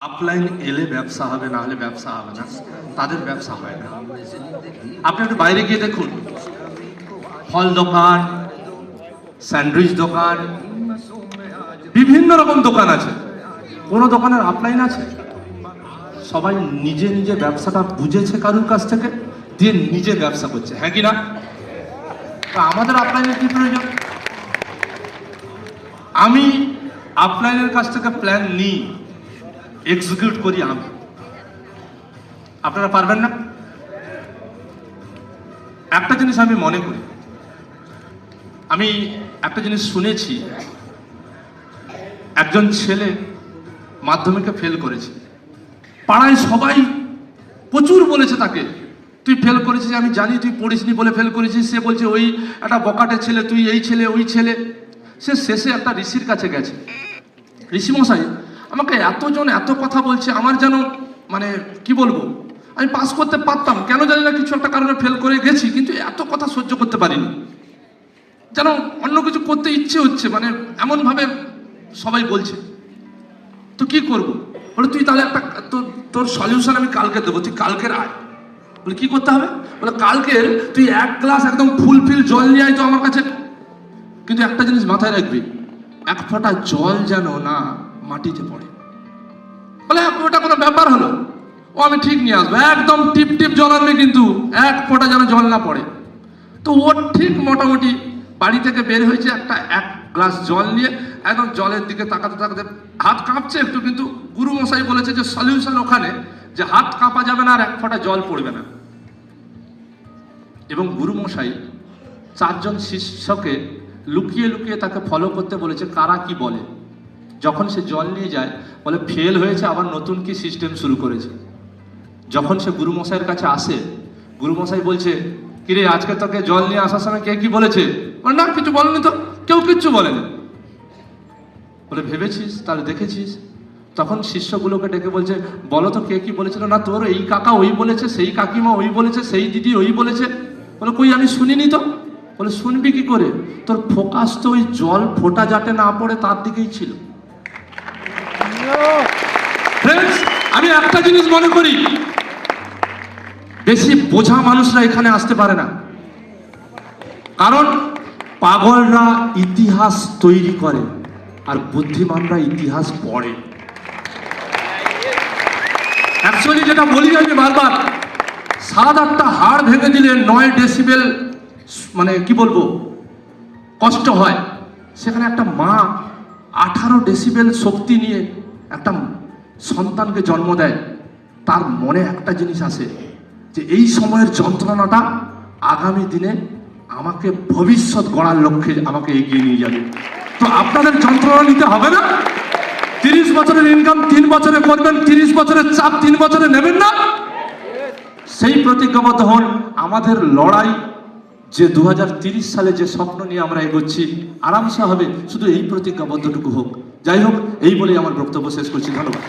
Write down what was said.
Upline এলে ব্যবসা হবে, না হলে ব্যবসা হবে না। তাদের ব্যবসা হয় না। আপনি একটু বাইরে গিয়ে দেখুন। ফল দোকান, স্যান্ডউইচ দোকান, বিভিন্ন রকম দোকান আছে। কোন দোকানের আপলাইন আছে? সবাই নিজে নিজে ব্যবসাটা বুঝেছে কারুর কাছ থেকে, দিয়ে নিজে ব্যবসা করছে। হ্যাঁ কি না? আমাদের আপলাইনের কি প্রয়োজন? আমি আপলাইনের কাছ থেকে প্ল্যান নিই। এক্সিকিউট করি আমি। আপনারা পারবেন না? একটা জিনিস আমি মনে করি। আমি একটা জিনিস শুনেছি, একজন ছেলে মাধ্যমিকে ফেল করেছে। পাড়ায় সবাই প্রচুর বলেছে তাকে, তুই ফেল করেছিস, আমি জানি তুই পড়িসনি বলে ফেল করেছিস। সে বলছে, ওই একটা বকাটে ছেলে, তুই এই ছেলে, ওই ছেলে। সে শেষে একটা ঋষির কাছে গেছে। ঋষিমশাই আমাকে এতজন এত কথা বলছে, আমার যেন মানে কি বলব? আমি পাস করতে পারতাম, কেন জানি না কিছু একটা কারণে ফেল করে গেছি, কিন্তু এত কথা সহ্য করতে পারিনি। যেন অন্য কিছু করতে ইচ্ছে হচ্ছে মানে এমনভাবে সবাই বলছে। তো কি করব? বলে, তুই তাহলে একটা, তোর তোর সলিউশন আমি কালকে দেবো, তুই কালকের আয়। বলে, কি করতে হবে? বলে, কালকের তুই এক গ্লাস একদম ফুল ফিল জল নিয়ে আয় তো আমার কাছে। কিন্তু একটা জিনিস মাথায় রাখবি, এক ফোঁটা জল যেন না মাটিতে পড়ে। বলে ওটা কোনো ব্যাপার হলো? ও, আমি ঠিক নিয়ে আসব। একদম টিপ টিপ জল আনবে কিন্তু, এক ফোঁটা যেন জল না পড়ে। তো ও ঠিক মোটামুটি বাড়ি থেকে বের হয়েছে একটা এক গ্লাস জল নিয়ে, একদম জলের দিকে তাকাতে তাকাতে হাত কাঁপছে একটু, কিন্তু গুরু মশাই বলেছে যে, সলিউশন ওখানে, যে হাত কাঁপা যাবে না আর এক ফোঁটা জল পড়বে না। এবং গুরু মশাই চারজন শিষ্যকে লুকিয়ে লুকিয়ে তাকে ফলো করতে বলেছে, কারা কি বলে? যখন সে জল নিয়ে যায় বলে ফেল হয়েছে আবার নতুন কি সিস্টেম শুরু করেছে? যখন সে গুরুমশাইয়ের কাছে আসে গুরুমশাই বলছে কিরে আজকে তোকে জল নিয়ে আসার সময় কে কি বলেছে? বলে, না কিছু বলেনি তো কেউ কিচ্ছু বলেনি। বলে ভেবেছিস? তাহলে দেখেছিস? তখন শিষ্যগুলোকে ডেকে বলছে বলো তো কে কি বলেছিল? না তোর এই কাকা ওই বলেছে সেই কাকিমা ওই বলেছে সেই দিদি ওই বলেছে। বলে কই আমি শুনিনি তো? বলে শুনবি কি করে? তোর ফোকাস তো ওই জল ফোটা যাতে না পড়ে তার দিকেই ছিল। আমি একটা জিনিস মনে করি। বেশি বোঝা মানুষরা এখানে আসতে পারে না। কারণ পাগলরা ইতিহাস তৈরি করে আর বুদ্ধিমানরা ইতিহাস পড়ে। অ্যাকচুয়ালি যেটা বলি আমি বারবার, সাত আটটা হাড় ভেঙে দিলে নয় ডেসিবেল মানে কি বলব, কষ্ট হয়। সেখানে একটা মা আঠারো ডেসিবেল শক্তি নিয়ে একটা সন্তানকে জন্ম দেয়, তার মনে একটা জিনিস আসে যে এই সময়ের যন্ত্রণাটা আগামী দিনে আমাকে ভবিষ্যৎ গড়ার লক্ষ্যে আমাকে এগিয়ে নিয়ে যাবে। তো আপনাদের যন্ত্রণা নিতে হবে না। তিরিশ বছরের ইনকাম তিন বছরে করবেন, তিরিশ বছরের চাপ তিন বছরে নেবেন না। সেই প্রতিজ্ঞাবদ্ধ হন, আমাদের লড়াই যে দু সালে যে স্বপ্ন নিয়ে আমরা এগোচ্ছি, আরামসে হবে, শুধু এই প্রতিজ্ঞাবদ্ধটুকু হোক। যাই হোক এই বলেই আমার বক্তব্য শেষ করছি। ধন্যবাদ।